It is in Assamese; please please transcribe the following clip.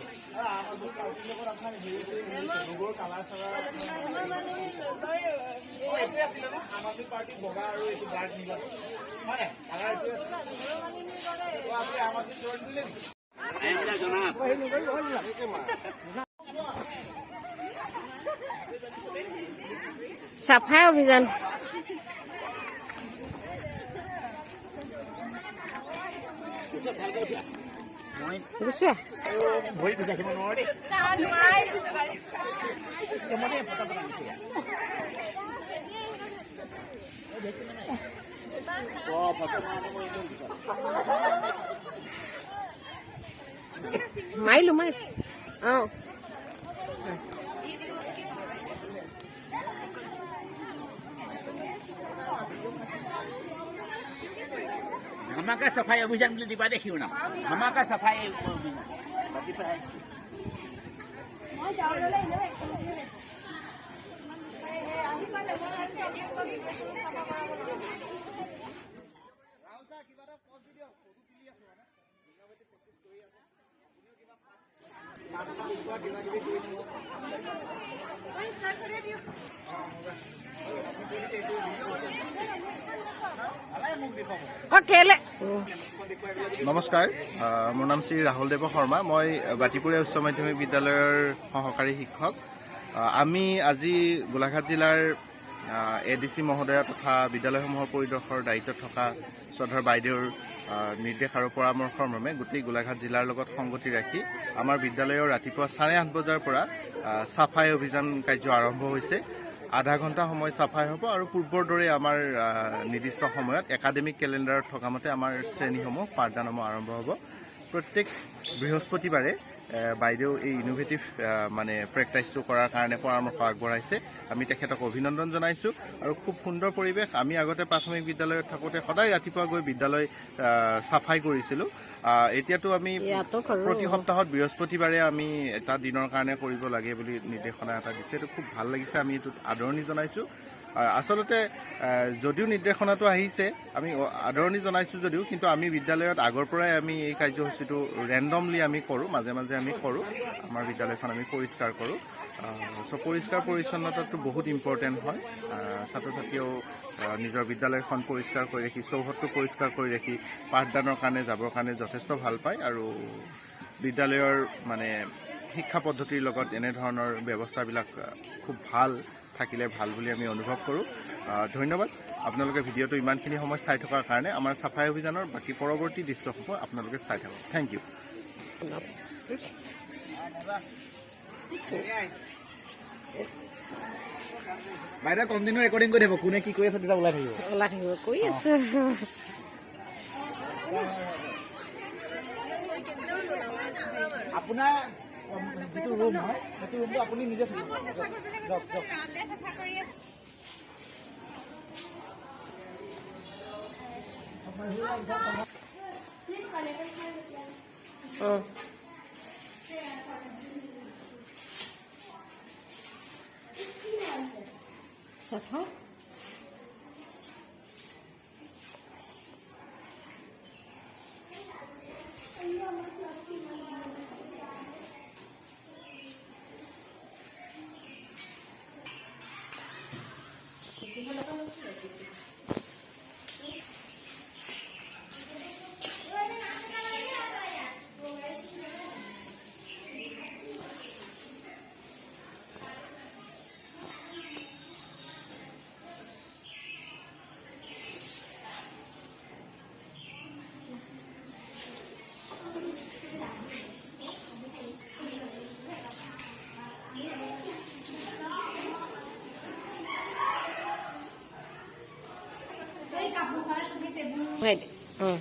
ৰ'বা ৰ'বা। কৰা চাফাই অভিযান Gusto Buhay é. ko sa mga ori. Kamu ni apa kabar ni? Wah, pasal Mailo, mailo. Oh. ধমাকা सफाई अभियान बाकी पर है অঁ কেলে নমস্কাৰ মোৰ নাম শ্ৰী ৰাহুল দেৱ শৰ্মা। মই বাতিপুৰীয়া উচ্চ মাধ্যমিক বিদ্যালয়ৰ সহকাৰী শিক্ষক। আমি আজি গোলাঘাট জিলাৰ এ ডি চি মহোদয়া তথা বিদ্যালয়সমূহৰ পৰিদৰ্শনৰ দায়িত্বত থকা শ্ৰদ্ধাৰ বাইদেউৰ নিৰ্দেশ আৰু পৰামৰ্শৰ মৰ্মে গোটেই গোলাঘাট জিলাৰ লগত সংগতি ৰাখি আমাৰ বিদ্যালয়ৰ ৰাতিপুৱা চাৰে আঠ বজাৰ পৰা চাফাই অভিযান কাৰ্য আৰম্ভ হৈছে। আধা ঘণ্টা সময় চাফাই হ'ব আৰু পূৰ্বৰ দৰে আমাৰ নিৰ্দিষ্ট সময়ত একাডেমিক কেলেণ্ডাৰত থকা মতে আমাৰ শ্ৰেণীসমূহ পাঠদানসমূহ আৰম্ভ হ'ব। প্ৰত্যেক বৃহস্পতিবাৰে বাইদেউ এই ইনোভেটিভ মানে প্ৰেক্টাইজটো কৰাৰ কাৰণে পৰামৰ্শ আগবঢ়াইছে। আমি তেখেতক অভিনন্দন জনাইছোঁ আৰু খুব সুন্দৰ পৰিৱেশ। আমি আগতে প্ৰাথমিক বিদ্যালয়ত থাকোঁতে সদায় ৰাতিপুৱা গৈ বিদ্যালয় চাফাই কৰিছিলোঁ। এতিয়াতো আমি। প্ৰতি সপ্তাহত বৃহস্পতিবাৰে আমি এটা দিনৰ কাৰণে কৰিব লাগে বুলি নিৰ্দেশনা এটা দিছে। এইটো খুব ভাল লাগিছে। আমি এইটোত আদৰণি জনাইছোঁ। আচলতে যদিও নিৰ্দেশনাটো আহিছে আমি আদৰণি জনাইছোঁ যদিও কিন্তু আমি বিদ্যালয়ত আগৰ পৰাই আমি এই কাৰ্যসূচীটো ৰেণ্ডমলি আমি কৰোঁ মাজে মাজে আমি কৰোঁ আমাৰ বিদ্যালয়খন আমি পৰিষ্কাৰ কৰোঁ। চ' পৰিষ্কাৰ পৰিচ্ছন্নতাটো বহুত ইম্পৰ্টেণ্ট হয়। ছাত্ৰ ছাত্ৰীয়েও নিজৰ বিদ্যালয়খন পৰিষ্কাৰ কৰি ৰাখি চৌহদটো পৰিষ্কাৰ কৰি ৰাখি পাঠদানৰ কাৰণে যাবৰ কাৰণে যথেষ্ট ভাল পায় আৰু বিদ্যালয়ৰ মানে শিক্ষা পদ্ধতিৰ লগত এনেধৰণৰ ব্যৱস্থাবিলাক খুব ভাল। থাকিলে ভালো বুলি আমি অনুভৱ কৰোঁ। ধন্যবাদ। আপোনালোকে ভিডিঅ'টো ইমানখিনি সময় চাই থকাৰ কাৰণে আমাৰ চাফাই অভিযানৰ বাকী পৰৱৰ্তী দৃশ্যসমূহ আপোনালোকে চাই থাকক। থেংক ইউ বাইদেউ কণ্টিনিউ ৰেকৰ্ডিং কৰি থাকিব। কোনে কি কৰি আছে তেতিয়া ওলাই থাকিব। ওলাই থাকিব। কৰি আছো। আপোনাৰ যিটো ৰুম হয় সেইটো ৰুমটো আপুনি নিজে থাকিব যাওক, যাওক। অঁ চাফা Hmm. Hmm.